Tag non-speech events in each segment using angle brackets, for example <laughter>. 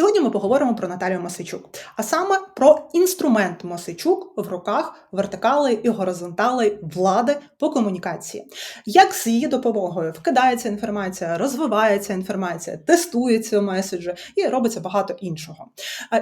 Сьогодні ми поговоримо про Наталію Мосичук, а саме про інструмент Мосичук в руках вертикали і горизонтали влади по комунікації. Як з її допомогою вкидається інформація, розвивається інформація, тестується меседжі і робиться багато іншого.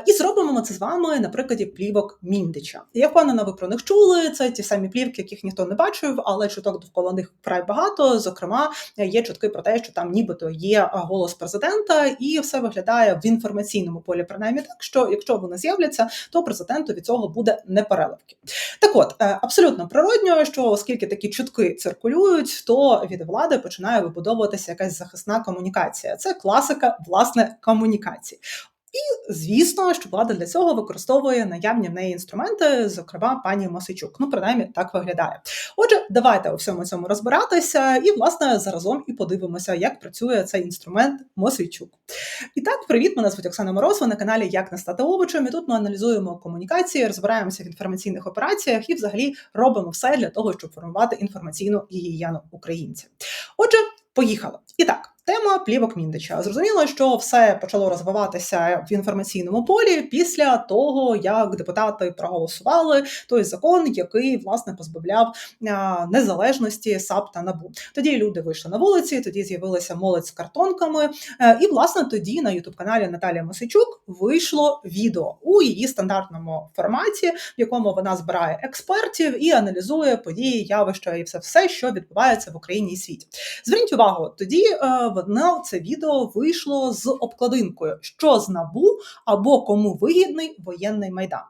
І зробимо ми це з вами на прикладі плівок Міндича. Я впевнена, ви про них чули. Це ті самі плівки, яких ніхто не бачив, але чуток довкола них вкрай багато. Зокрема, є чутки про те, що там нібито є голос президента, і все виглядає в інформаційному полі, принаймні так, що якщо вони з'являться, то президенту від цього буде непереливки. Так от е, абсолютно природньо, що оскільки такі чутки циркулюють, то від влади починає вибудовуватися якась захисна комунікація. Це класика власне комунікації. І звісно, що влада для цього використовує наявні в неї інструменти, зокрема пані Мосичук. Ну, принаймні, так виглядає. Отже, давайте у всьому цьому розбиратися, і, власне, заразом і подивимося, як працює цей інструмент Мосичук. І так, привіт, мене звуть Оксана Морозова на каналі Як не стати овочем. І тут ми аналізуємо комунікації, розбираємося в інформаційних операціях і, взагалі, робимо все для того, щоб формувати інформаційну гігієну українців. Отже, поїхали. І так. Тема плівок Міндича. Зрозуміло, що все почало розвиватися в інформаційному полі після того, як депутати проголосували той закон, який власне позбавляв незалежності САП та НАБУ. Тоді люди вийшли на вулиці, тоді з'явилася молодь з картонками. Е, і власне тоді на ютуб-каналі Наталія Мосичук вийшло відео у її стандартному форматі, в якому вона збирає експертів і аналізує події, явища і все, все що відбувається в Україні і світі. Зверніть увагу, тоді. Е, це відео вийшло з обкладинкою, що з набу або кому вигідний воєнний майдан.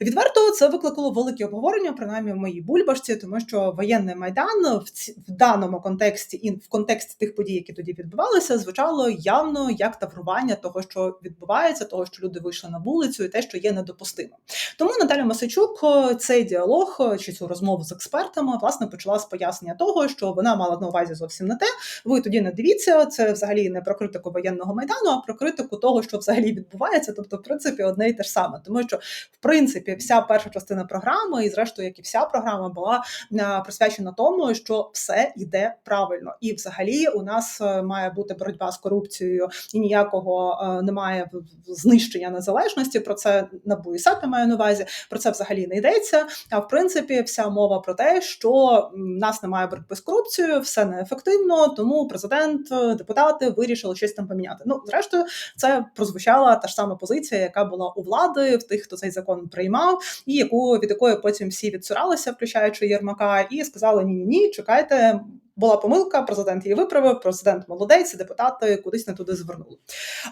Відверто це викликало велике обговорення, принаймні в моїй бульбашці, тому що воєнний майдан в, ці, в даному контексті і в контексті тих подій, які тоді відбувалися, звучало явно як таврування того, що відбувається, того, що люди вийшли на вулицю, і те, що є недопустимо. Тому Наталя Масичук цей діалог чи цю розмову з експертами власне почала з пояснення того, що вона мала на увазі зовсім не те. Ви тоді не дивіться, це взагалі не про критику воєнного майдану, а про критику того, що взагалі відбувається. Тобто, в принципі, одне і те ж саме, тому що в принципі вся перша частина програми, і зрештою, як і вся програма, була е, присвячена тому, що все йде правильно, і взагалі у нас е, має бути боротьба з корупцією і ніякого е, немає знищення незалежності. Про це НАБУ і САП маю на увазі. Про це взагалі не йдеться. А в принципі, вся мова про те, що в нас немає боротьби з корупцією, все неефективно, тому президент депутати вирішили щось там поміняти. Ну, зрештою, це прозвучала та ж сама позиція, яка була у влади в тих, хто цей закон приймав, і яку від якої потім всі відсуралися, включаючи Єрмака, і сказали: ні, ні, ні, чекайте була помилка, президент її виправив, президент молодець, депутати кудись не туди звернули.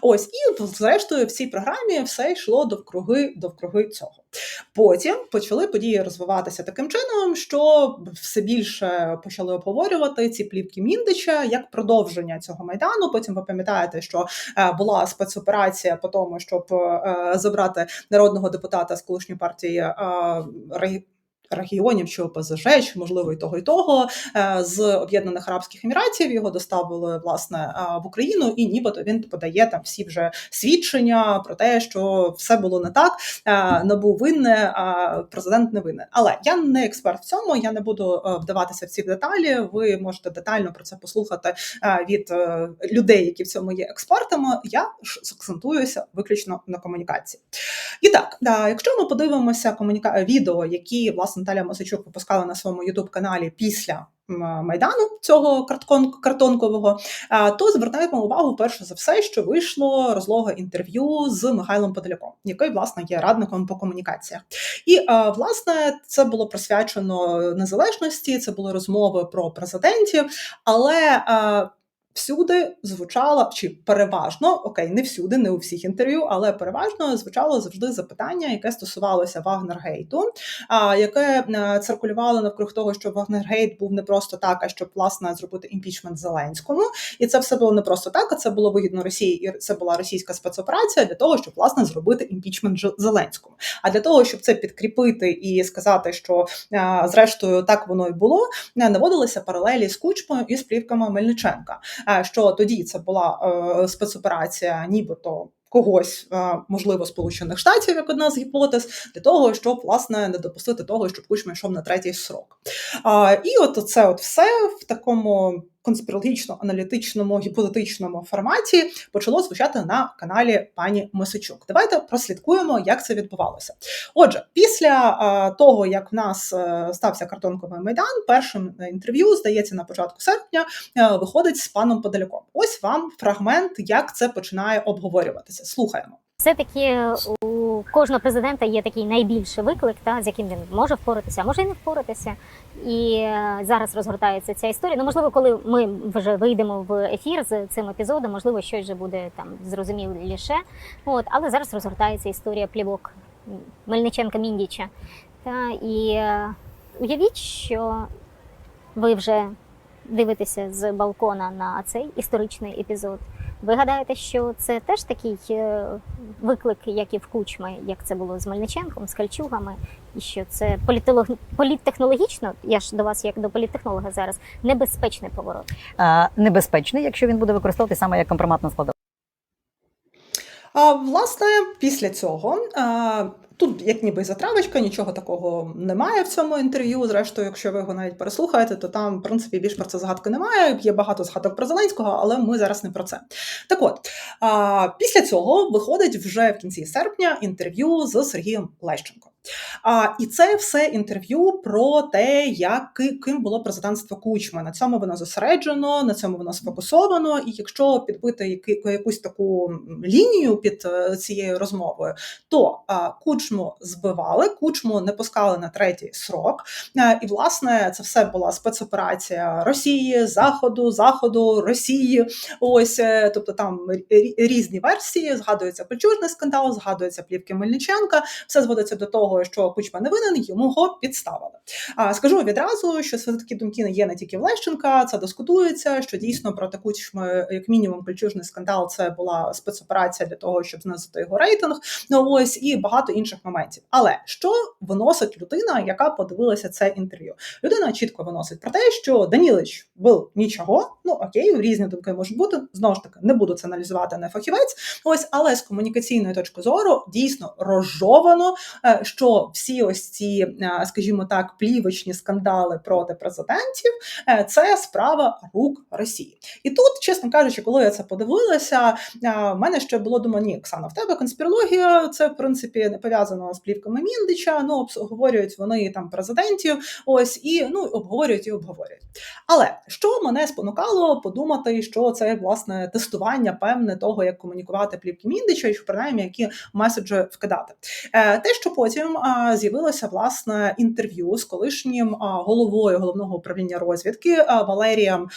Ось і зрештою в цій програмі все йшло довкруги довкруги цього. Потім почали події розвиватися таким чином, що все більше почали обговорювати ці плівки Міндича як продовження цього майдану. Потім ви пам'ятаєте, що е, була спецоперація по тому, щоб е, забрати народного депутата з колишньої партії е, регіонів чи ОПЗЖ, чи можливо і того і того е, з Об'єднаних Арабських Еміратів його доставили власне е, в Україну, і нібито він подає там всі вже свідчення про те, що все було не так. Е, набув винне, а президент не винен. Але я не експерт в цьому. Я не буду вдаватися в ці деталі. Ви можете детально про це послухати від людей, які в цьому є експертами. Я ж акцентуюся виключно на комунікації. І так, якщо ми подивимося комуніка відео, які власне. Наталя Мосичук випускала на своєму ютуб-каналі після майдану цього картонкового, то звертаємо увагу перше за все, що вийшло розлоге інтерв'ю з Михайлом Подоляком, який власне є радником по комунікаціях. І власне це було присвячено незалежності, це були розмови про президентів, але всюди звучало чи переважно, окей, не всюди, не у всіх інтерв'ю, але переважно звучало завжди запитання, яке стосувалося Вагнергейту, а яке е, циркулювало навкруг того, що Вагнергейт був не просто так, а щоб власне зробити імпічмент Зеленському, і це все було не просто так, а це було вигідно Росії, і це була російська спецоперація для того, щоб власне зробити імпічмент Зеленському. А для того, щоб це підкріпити і сказати, що е, зрештою так воно і було, е, наводилися паралелі з кучмою і з плівками Мельниченка що тоді це була е, спецоперація, нібито. Когось, е, можливо, Сполучених Штатів, як одна з гіпотез, для того, щоб власне не допустити того, щоб Кучма йшов на третій срок. І от це от все в такому конспірологічно-аналітичному гіпотетичному форматі почало звучати на каналі пані Мосичук. Давайте прослідкуємо, як це відбувалося. Отже, після того як в нас е, стався картонковий майдан, першим інтерв'ю здається на початку серпня е, виходить з паном Подоляком. Ось вам фрагмент, як це починає обговорюватися. Слухаємо. Все-таки у кожного президента є такий найбільший виклик, та, з яким він може впоратися, а може і не впоратися. І е, зараз розгортається ця історія. Ну, можливо, коли ми вже вийдемо в ефір з цим епізодом, можливо, щось вже буде там зрозуміліше. От, але зараз розгортається історія плівок Мельниченка Міндіча. Та, і е, уявіть, що ви вже дивитеся з балкона на цей історичний епізод. Ви гадаєте, що це теж такий е, виклик, як і в Кучми, як це було з Мельниченком, з Кальчугами, і що це політолог... політтехнологічно, я ж до вас як до політтехнолога зараз, небезпечний поворот. а, небезпечний, якщо він буде використовувати саме як компроматна складова. А власне, після цього а, тут, як ніби затравочка, нічого такого немає в цьому інтерв'ю. Зрештою, якщо ви його навіть переслухаєте, то там, в принципі, більш про це згадки немає. Є багато згадок про Зеленського, але ми зараз не про це. Так от, після цього виходить вже в кінці серпня інтерв'ю з Сергієм Лещенко. А, і це все інтерв'ю про те, як ким було президентство Кучми. На цьому воно зосереджено, на цьому воно сфокусовано. І якщо підбити яки- якусь таку лінію під е, цією розмовою, то а, кучму збивали, кучму не пускали на третій срок. Е, І власне це все була спецоперація Росії, Заходу, Заходу, Росії. Ось е, тобто там різні версії. Згадується культурний скандал, згадується плівки Мельниченка. Все зводиться до того, що Кучма не винен, йому його підставили. А скажу відразу, що такі думки не є не тільки в Лещенка, це дискутується. Що дійсно проти Кучми, як мінімум, культурний скандал це була спецоперація для того, щоб знизити його рейтинг. Ну ось і багато інших моментів. Але що виносить людина, яка подивилася це інтерв'ю? Людина чітко виносить про те, що Данілич був нічого. Ну окей, різні думки можуть бути. Знову ж таки, не буду це аналізувати не фахівець. Ось, але з комунікаційної точки зору дійсно розжовано, е, що всі ось ці, е, скажімо так, плівочні скандали проти президентів е, це справа рук Росії. І тут, чесно кажучи, коли я це подивилася, е, в мене ще було думаю, ні, Оксана, в тебе конспірологія, це в принципі не пов'язано з плівками Міндича. Ну обговорюють вони там президентів. Ось і ну обговорюють і обговорюють. Але що мене спонукало подумати, що це власне тестування певне того, як комунікувати плівки Міндича, і що принаймні які меседжі вкидати. Те, що потім а, з'явилося власне інтерв'ю з колишнім головою головного управління розвідки Валерієм.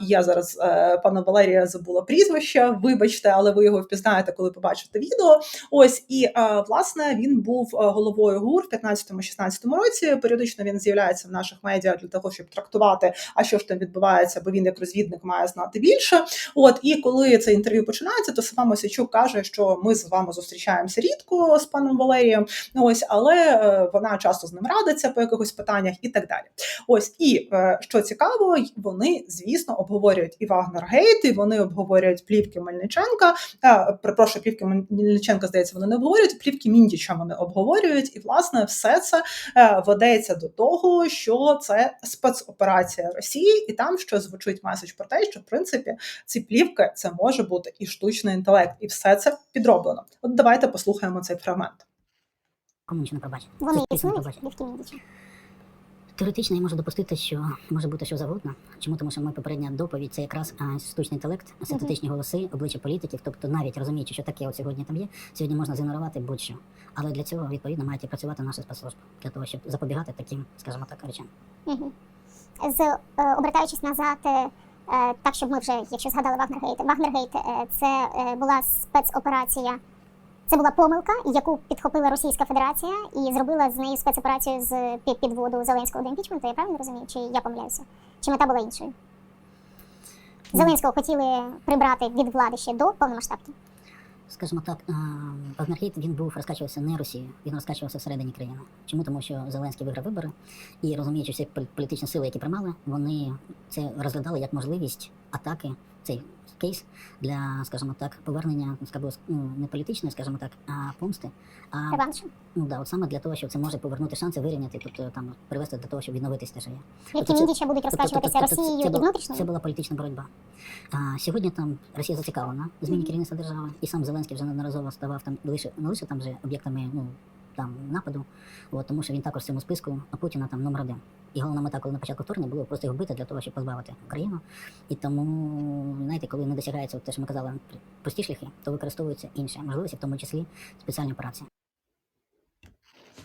Я зараз е, пана Валерія забула прізвище. Вибачте, але ви його впізнаєте, коли побачите відео. Ось і власне він був е, головою ГУР в 15-16 році. Періодично він з'являється в наших медіа для того, щоб трактувати, а що ж там відбувається, бо він як розвідник має знати більше. От і коли це інтерв'ю починається, то сама Мосичук каже, що ми з вами зустрічаємося рідко з паном Валерієм. Ну ось, але е, вона часто з ним радиться по якихось питаннях і так далі. Ось і е, що цікаво, вони звісно обговорюють і Вагнергейт, і вони обговорюють плівки Мельниченка. Е, Перепрошую, плівки Мельниченка, здається, вони не обговорюють. Плівки Міндіча вони обговорюють, і власне все це ведеться до того, що це спецоперація Росії, і там що звучить меседж про те, що в принципі ці плівки це може бути і штучний інтелект, і все це підроблено. От давайте послухаємо цей фрагмент. Кому нічого не пробачить. Вони існують пробачить. Міндіча. Теоретично я можу допустити, що може бути що завгодно. Чому? Тому що моя попередня доповідь це якраз а, штучний інтелект, синтетичні голоси, обличчя політиків. Тобто, навіть розуміючи, що таке от сьогодні там є, сьогодні можна згенерувати будь-що. Але для цього відповідно мають і працювати наші спецслужби для того, щоб запобігати таким, скажімо так, речам. Мгм. З е, обертаючись назад, е, е, так щоб ми вже, якщо згадали Вагнергейт, Вагнергейт е, це е, була спецоперація. Це була помилка, яку підхопила Російська Федерація і зробила з неї спецоперацію з підводу Зеленського до імпічменту. Я правильно розумію? Чи я помиляюся? Чи мета була іншою? Зеленського хотіли прибрати від влади ще до повномасштабки. Скажімо так, а, він був розкачувався не Росією, він розкачувався всередині країни. Чому? Тому що Зеленський виграв вибори, і розуміючи всі політичні сили, які приймали, вони це розглядали як можливість атаки. Цей кейс для, скажімо так, повернення скажімо, ну, не політичної, скажімо так, а помсти. А ну да, от саме для того, що це може повернути шанси вирівняти, тобто там привести до того, щоб відновитись те, що є. Які це- міндіча будуть Тобто- розплачуватися тобто- тобто Росією це і була- внутрішньою? Це була політична боротьба. А сьогодні там Росія зацікавлена в зміні керівництва держави, і сам Зеленський вже неодноразово ставав там лише не лише там вже об'єктами ну там нападу, от, тому що він також в цьому списку Путіна там номер один. І головна мета, коли на початку вторгнення було просто його бити для того, щоб позбавити Україну. І тому, знаєте, коли не досягається те, що ми казали, прості шляхи, то використовуються інші можливості, в тому числі спеціальні операції.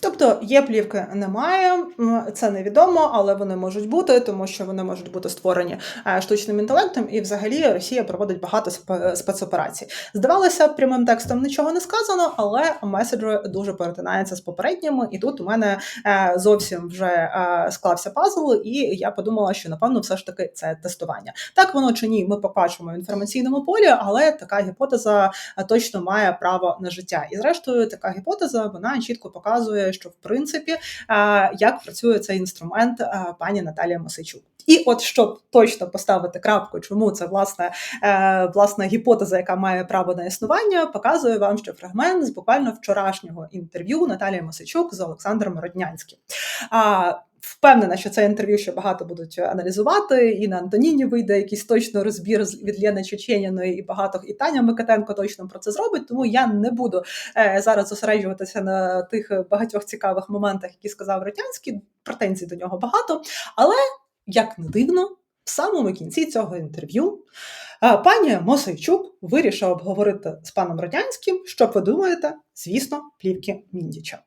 Тобто є плівки, немає, це невідомо, але вони можуть бути, тому що вони можуть бути створені е, штучним інтелектом, і взагалі Росія проводить багато спецоперацій. Здавалося, прямим текстом нічого не сказано, але меседжі дуже перетинаються з попередніми, і тут у мене е, зовсім вже е, склався пазл, і я подумала, що напевно все ж таки це тестування. Так воно чи ні, ми побачимо в інформаційному полі, але така гіпотеза точно має право на життя. І зрештою, така гіпотеза вона чітко показує, що в принципі е, як працює цей інструмент е, пані Наталія Масичук. І от щоб точно поставити крапку, чому це власне власне гіпотеза, яка має право на існування, показую вам ще фрагмент з буквально вчорашнього інтерв'ю Наталії Масичук з Олександром Роднянським. Впевнена, що це інтерв'ю ще багато будуть аналізувати, і на Антоніні вийде якийсь точно розбір від Лєни Чеченіної, і багато і Таня Микитенко точно про це зробить. Тому я не буду е, зараз зосереджуватися на тих багатьох цікавих моментах, які сказав Родянський. Претензій до нього багато. Але як не дивно, в самому кінці цього інтерв'ю е, пані Мосейчук вирішила обговорити з паном Радянським, що ви думаєте, звісно, плівки Міндіча.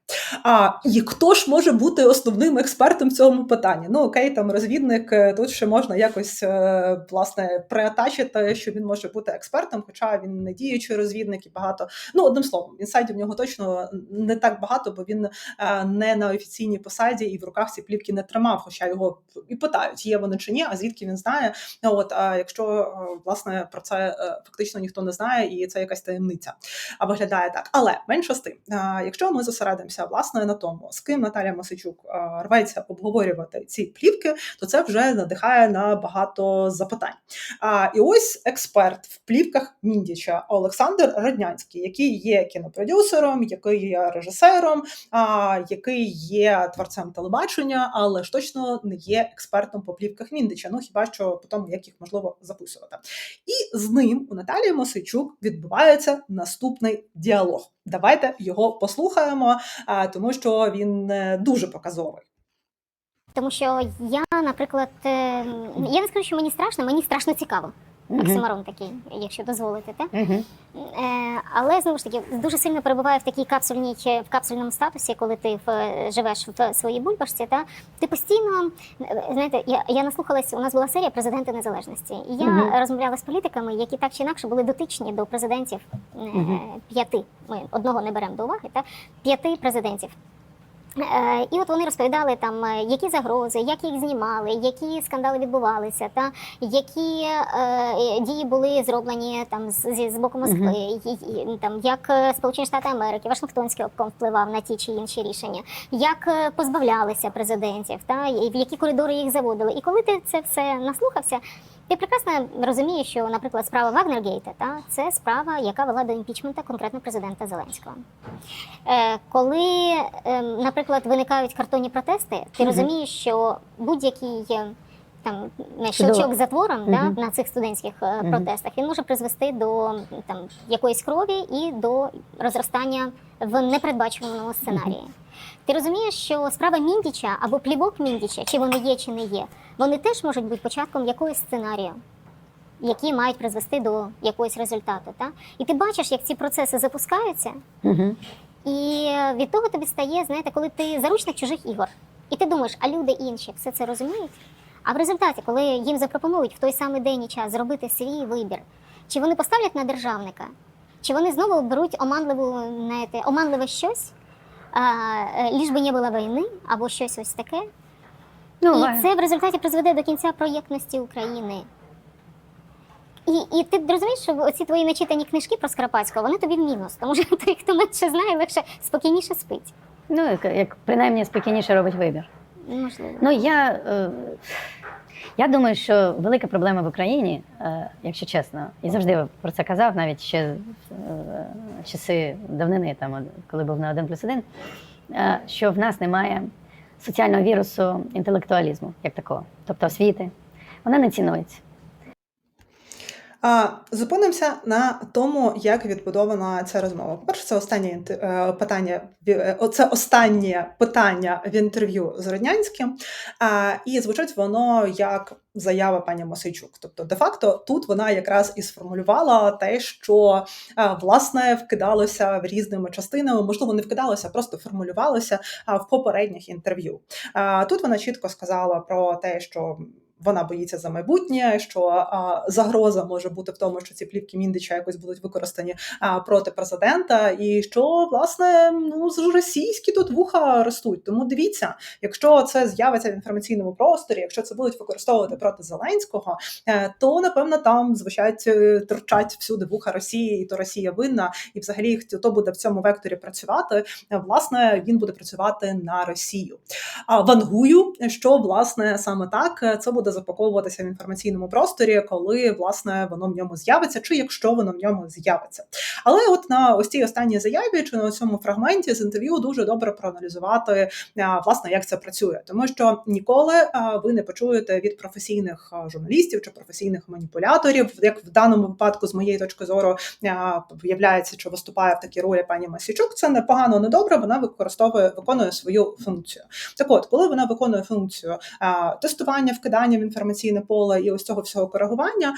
А і хто ж може бути основним експертом в цьому питанні? Ну окей, там розвідник е, тут ще можна якось е, власне приатачити, що він може бути експертом, хоча він не діючий розвідник і багато. Ну одним словом, інсайдів в нього точно не так багато, бо він е, не на офіційній посаді і в руках ці плівки не тримав. Хоча його і питають, є вони чи ні, а звідки він знає. Ну, От а якщо власне про це фактично ніхто не знає, і це якась таємниця, а виглядає так. Але менше з тим, якщо ми зосередимося власне на тому, з ким Наталія Масичук рветься обговорювати ці плівки, то це вже надихає на багато запитань. А, і ось експерт в плівках Міндіча Олександр Роднянський, який є кінопродюсером, який є режисером, а, який є творцем телебачення, але ж точно не є експертом по плівках Міндича. Ну хіба що по тому, як їх можливо записувати. І з ним у Наталії Мосичук відбувається наступний діалог. Давайте його послухаємо, тому що він е, дуже показовий. Тому що я, наприклад, е, я не скажу, що мені страшно, мені страшно цікаво. Оксимарон такий, якщо дозволите, те. Е, але знову ж таки дуже сильно перебуває в такій капсульній в капсульному статусі, коли ти в, живеш в своїй бульбашці. Та ти постійно знаєте, я, я наслухалась. У нас була серія президенти незалежності, і я Мгм. розмовляла з політиками, які так чи інакше були дотичні до президентів Мгм. п'яти. Ми одного не беремо до уваги, та п'яти президентів. Е, І от вони розповідали там, е, які загрози, як їх знімали, які скандали відбувалися, та які е, дії були зроблені там з, з боку Москви, і, і, там як е, Сполучені Штати Америки, Вашингтонський обком впливав на ті чи інші рішення, як позбавлялися президентів, та і в які коридори їх заводили. І коли ти це все наслухався, ти прекрасно розумієш, що, наприклад, справа Вагнергейта та це справа, яка вела до імпічмента конкретно президента Зеленського. Е, коли, е, наприклад, виникають картонні протести, ти розумієш, що будь-який е, там щелчок затвором Мгм. да, на цих студентських Мгм. протестах він може призвести до там якоїсь крові і до розростання в непередбачуваному сценарії. Ти розумієш, що справа Міндіча або плівок Міндіча, чи вони є, чи не є, вони теж можуть бути початком якогось сценарію, які мають призвести до якогось результату. Та? І ти бачиш, як ці процеси запускаються, Мгм. і від того тобі стає, знаєте, коли ти заручник чужих ігор, і ти думаєш, а люди інші все це розуміють. А в результаті, коли їм запропонують в той самий день і час зробити свій вибір, чи вони поставлять на державника, чи вони знову оберуть оманливу, знаєте, оманливе щось, а, е, ліж би не було війни, або щось ось таке. Ну, І це в результаті призведе до кінця проєктності України. І, і ти розумієш, що оці твої начитані книжки про Скоропадського, вони тобі в мінус, тому що <laughs> той, хто менше знає, легше спокійніше спить. ну як, як принаймні спокійніше робить вибір. Можливо. Ну я, е, Я думаю, що велика проблема в Україні, е, якщо чесно, і завжди про це казав, навіть ще е, часи давнини, там, коли був на один плюс один, що в нас немає соціального вірусу інтелектуалізму, як такого, тобто освіти. Вона не цінується. Зупинимося на тому, як відбудована ця розмова. По-перше, це останнє е, питання. е, Це останнє питання в інтерв'ю з Роднянським, і звучить воно як заява пані Мосейчук. Тобто, де-факто, тут вона якраз і сформулювала те, що власне вкидалося в різними частинами, можливо, не вкидалося, просто формулювалося в попередніх інтерв'ю. Тут вона чітко сказала про те, що вона боїться за майбутнє, що а, загроза може бути в тому, що ці плівки Міндича якось будуть використані а, проти президента, і що власне ну російські тут вуха ростуть. Тому дивіться, якщо це з'явиться в інформаційному просторі, якщо це будуть використовувати проти Зеленського, е, то напевно там звучать е, торчать всюди вуха Росії, і то Росія винна, і взагалі хто буде в цьому векторі працювати. е, Власне, він буде працювати на Росію. А вангую, що власне саме так це буде запаковуватися в інформаційному просторі, коли власне воно в ньому з'явиться, чи якщо воно в ньому з'явиться. Але от на ось цій останній заяві чи на цьому фрагменті з інтерв'ю дуже добре проаналізувати власне, як це працює, тому що ніколи ви не почуєте від професійних журналістів чи професійних маніпуляторів, як в даному випадку, з моєї точки зору, виявляється, що виступає в такій ролі пані Масічук. Це не погано, не добре. Вона використовує виконує свою функцію. Так от, коли вона виконує функцію тестування, вкидання інформаційне поле і ось цього всього коригування,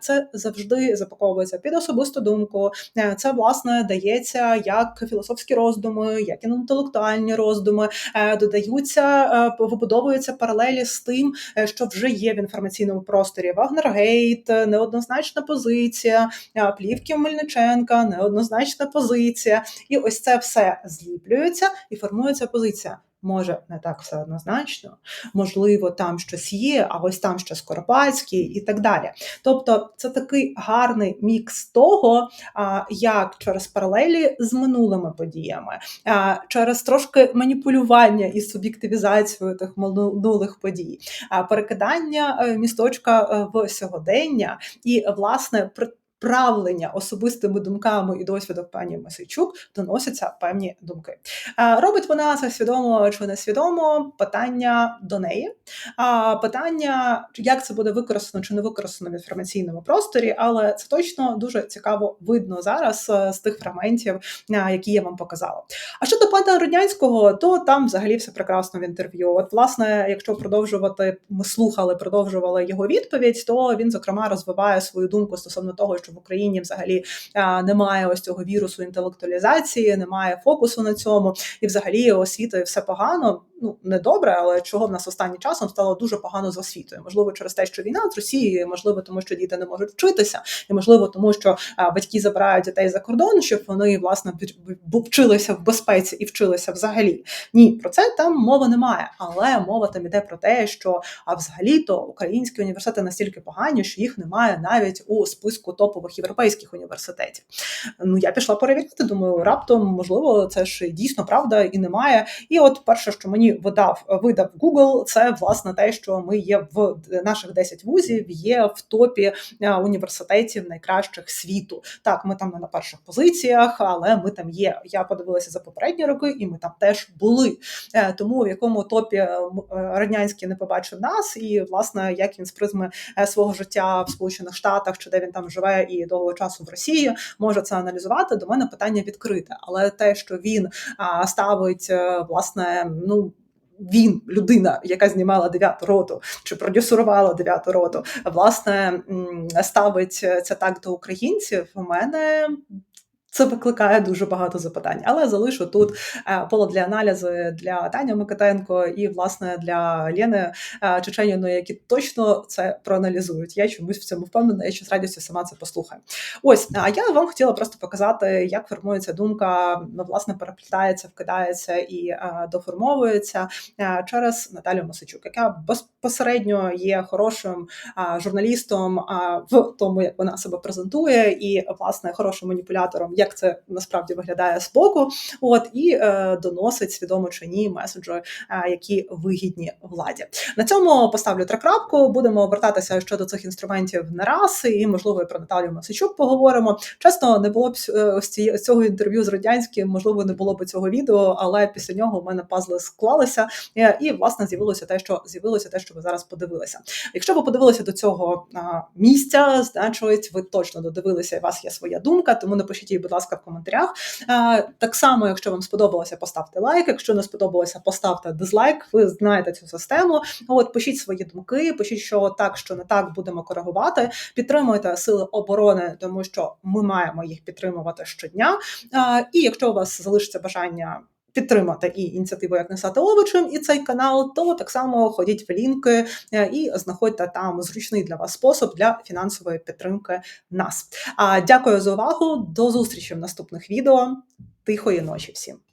це завжди запаковується під особисту думку. Е, Це власне дається як філософські роздуми, як інтелектуальні роздуми, Е, додаються, е, вибудовуються паралелі з тим, е, що вже є в інформаційному просторі. Вагнергейт, е, неоднозначна позиція, е, плівки Мельниченка, неоднозначна позиція. І ось це все зліплюється і формується позиція. Може, не так все однозначно, можливо, там щось є, а ось там щось Скоропадський і так далі. Тобто, це такий гарний мікс того, як через паралелі з минулими подіями, через трошки маніпулювання і суб'єктивізацію тих минулих подій, перекидання е, місточка е, в сьогодення і власне Правлення особистими думками і досвідом пані Масичук доносяться певні думки. Робить вона це свідомо чи несвідомо? Питання до неї. А питання, як це буде використано чи не використано в інформаційному просторі, але це точно дуже цікаво видно зараз е, з тих фрагментів, які я вам показала. А щодо пана Руднянського, то там взагалі все прекрасно в інтерв'ю. От, власне, якщо продовжувати, ми слухали, продовжували його відповідь, то він зокрема розвиває свою думку стосовно того, що в Україні взагалі немає ось цього вірусу інтелектуалізації, немає фокусу на цьому, і взагалі освітою все погано. Ну не добре, але чого в нас останнім часом стало дуже погано з освітою. Можливо, через те, що війна з Росією, можливо, тому що діти не можуть вчитися, і можливо, тому що а, батьки забирають дітей за кордон, щоб вони власне вчилися в безпеці і вчилися взагалі. Ні, про це там мови немає. Але мова там іде про те, що а взагалі-то українські університети настільки погані, що їх немає навіть у списку топових європейських університетів. Ну я пішла перевіряти. Думаю, раптом можливо, це ж дійсно правда і немає. І от перше, що мені видав видав Google, це власне те, що ми є в наших 10 вузів, є в топі е, університетів найкращих світу. Так, ми там не на перших позиціях, але ми там є. Я подивилася за попередні роки, і ми там теж були. Е, Тому в якому топі е, радянський не побачив нас, і власне як він з призми свого життя в Сполучених Штатах, чи де він там живе і довгого часу в Росії, може це аналізувати. До мене питання відкрите. Але те, що він ставить власне, ну. Він людина, яка знімала дев'яту роту чи продюсувала дев'яту роту, власне ставиться ставить це так до українців. У мене це викликає дуже багато запитань, але залишу тут е, поле для аналізу для Тані Микитенко і власне для Лєни е, Чеченіної, які точно це проаналізують. Я чомусь в цьому впевнена, я ще з радістю сама це послухаю. Ось а я вам хотіла просто показати, як формується думка, ну, власне, переплітається, вкидається і е, доформовується через Наталю Мосичук, яка безпосередньо є хорошим журналістом в тому, як вона себе презентує, і власне хорошим маніпулятором як це насправді виглядає з боку, от і е, доносить свідомо чи ні меседжі, е, які вигідні владі. На цьому поставлю трикрапку. Будемо вертатися щодо цих інструментів не раз, і можливо і про Наталію Масичук поговоримо. Чесно, не було б е, ось цього інтерв'ю з радянським, можливо, не було б цього відео, але після нього в мене пазли склалися, е, і власне з'явилося те, що з'явилося те, що ви зараз подивилися. Якщо ви подивилися до цього місця, значить ви точно додивилися, і у вас є своя думка, тому напишіть її, будь ласка, в коментарях. Так само, якщо вам сподобалося, поставте лайк. Якщо не сподобалося, поставте дизлайк. Ви знаєте цю систему. От пишіть свої думки, пишіть, що так, що не так будемо коригувати. Підтримуйте сили оборони, тому що ми маємо їх підтримувати щодня. І якщо у вас залишиться бажання. Підтримати і ініціативу як не стати овочем, і цей канал, то так само ходіть в лінки е, і знаходьте там зручний для вас спосіб для фінансової підтримки нас. А дякую за увагу. До зустрічі в наступних відео. Тихої ночі всім.